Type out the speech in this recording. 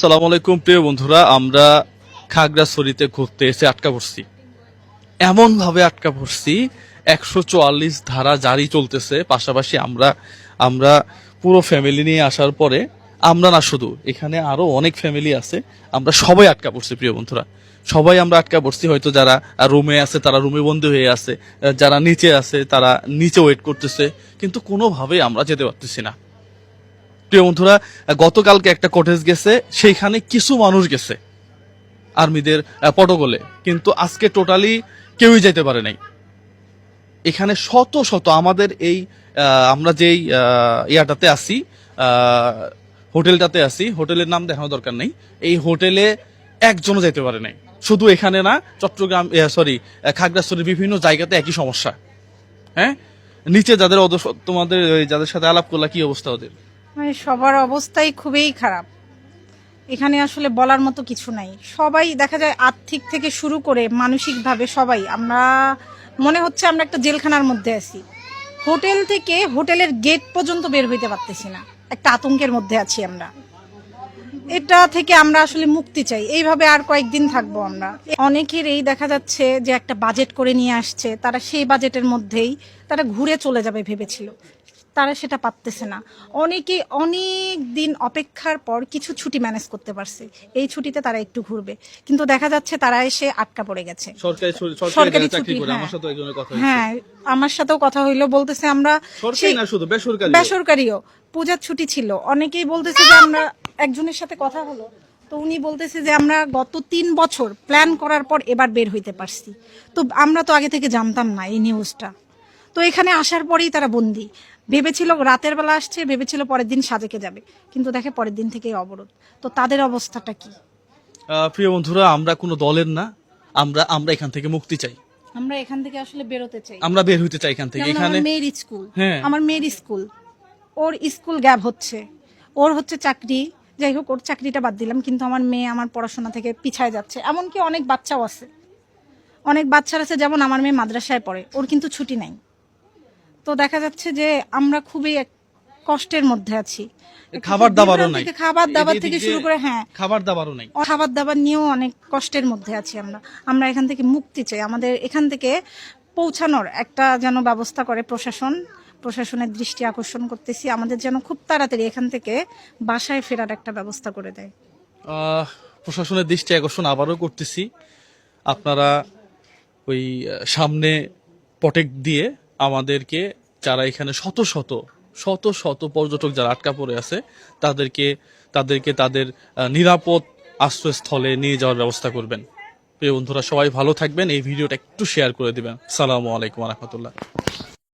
সালাম আলাইকুম, প্রিয় বন্ধুরা। আমরা খাগড়াছড়িতে ঘুরতে এসে আটকা পড়ছি। এমন ভাবে আটকা পড়ছি, একশো চুয়াল্লিশ ধারা জারি চলতেছে। পাশাপাশি আমরা আমরা পুরো ফ্যামিলি নিয়ে আসার পরে আমরা না শুধু, এখানে আরও অনেক ফ্যামিলি আছে। আমরা সবাই আটকা পড়ছি, প্রিয় বন্ধুরা। সবাই আমরা আটকা পড়ছি, হয়তো যারা রুমে আছে, তারা রুমে বন্দি হয়ে আছে, যারা নিচে আছে, তারা নিচে ওয়েট করতেছে। কিন্তু কোনোভাবেই আমরা যেতে পারতেছি না। প্রিয় বন্ধুরা গতকালকে একটা কটেজ গেছে সেইখানে কিছু মানুষ গেছে আর্মিদের পটগলে। কিন্তু আজকে টোটালি কেউই যেতে পারে নাই। এখানে শত শত আমাদের এই আমরা যেই ইয়াটাতে আহ, হোটেলটাতে আসি হোটেলের নাম দেখানো দরকার নেই। এই হোটেলে একজনও যেতে পারে নাই। শুধু এখানে না চট্টগ্রাম সরি খাগড়াছড়ির বিভিন্ন জায়গাতে একই সমস্যা। হ্যাঁ? নিচে যাদের তোমাদের যাদের সাথে আলাপ করলা কি অবস্থা ওদের? মানে সবার অবস্থাই খুবই খারাপ। এখানে আসলে বলার মতো কিছু নাই। সবাই দেখা যায় আর্থিক থেকে শুরু করে মানসিকভাবে সবাই, আমরা, মনে হচ্ছে আমরা একটা জেলখানার মধ্যে আছি। হোটেল থেকে হোটেলের গেট পর্যন্ত বের হইতে পারতেছি না। একটা আতঙ্কের মধ্যে আছি আমরা। এটা থেকে আমরা আসলে মুক্তি চাই। এইভাবে আর কয়েকদিন থাকব আমরা। অনেকের এই দেখা যাচ্ছে যে একটা বাজেট করে নিয়ে আসছে, তারা সেই বাজেটের মধ্যেই তারা ঘুরে চলে যাবে ভেবেছিল। তারা সেটা পারতেছে না। অনেকে অনেক দিন অপেক্ষার পর কিছু ছুটি ম্যানেজ করতে পারছে। এই ছুটিতে তারা একটু ঘুরবে। কিন্তু দেখা যাচ্ছে তারা এসে আটকা পড়ে গেছে। সরকারি ছুটি, হ্যাঁ। আমার হ্যাঁ আমার সাথেও কথা হইল বলতেছে আমরা বেসরকারিও। পূজার ছুটি ছিল। অনেকেই বলতেছে যে আমরা একজনের সাথে কথা হলো। তো উনি বলতেছে যে আমরা গত তিন বছর প্ল্যান করার পর এবার বের হইতে পারছি। তো আমরা তো আগে থেকে জানতাম না এই নিউজটা তো এখানে আসার পরেই তারা বন্দি। ভেবেছিল রাতের বেলা আসছে ভেবেছিল পরের দিন সাজেকে যাবে। কিন্তু দেখে পরের দিন থেকেই অবরোধ। তো তাদের অবস্থাটা কি? প্রিয় বন্ধুরা আমরা কোনো দলের না। আমরা আমরা এখান থেকে মুক্তি চাই। আমরা এখান থেকে আসলে বেরোতে চাই। আমরা বের হইতে চাই এখান থেকে। এখানে আমার মেয়ের স্কুল। হ্যাঁ। আমার মেয়ের স্কুল। ওর স্কুল গ্যাপ হচ্ছে। ওর হচ্ছে চাকরি। যাই হোক ওর চাকরিটা বাদ দিলাম কিন্তু আমার মেয়ে আমার পড়াশোনা থেকে পিছায় যাচ্ছে। এমনকি অনেক বাচ্চাও আছে। অনেক বাচ্চার আছে যেমন আমার মেয়ে মাদ্রাসায় পড়ে। ওর কিন্তু ছুটি নাই। তো দেখা যাচ্ছে যে আমরা খুবই কষ্টের মধ্যে আছি। খাবার দাবারও নাই। খাবার দাবার থেকে শুরু করে হ্যাঁ। খাবার দাবারও নাই। খাবার দাবার নিয়েও অনেক কষ্টের মধ্যে আছি আমরা। আমরা এখান থেকে মুক্তি চাই। আমাদের এখান থেকে পৌঁছানোর একটা যেন ব্যবস্থা করে প্রশাসন। প্রশাসনের দৃষ্টি আকর্ষণ করতেছি। আমাদের যেন খুব তাড়াতাড়ি এখান থেকে বাসায় ফেরার একটা ব্যবস্থা করে দেয়। প্রশাসনের দৃষ্টি আকর্ষণ আবারও করতেছি। আপনারা ওই সামনে পটেক দিয়ে আমাদেরকে যারা এখানে শত শত শত শত পর্যটক যারা আটকা পড়ে আছে, তাদেরকে তাদেরকে তাদের নিরাপদ আশ্রয়স্থলে নিয়ে যাওয়ার ব্যবস্থা করবেন। প্রিয় বন্ধুরা, সবাই ভালো থাকবেন। এই ভিডিওটা একটু শেয়ার করে দেবেন। সালামু আলাইকুম রহমতুল্লাহ।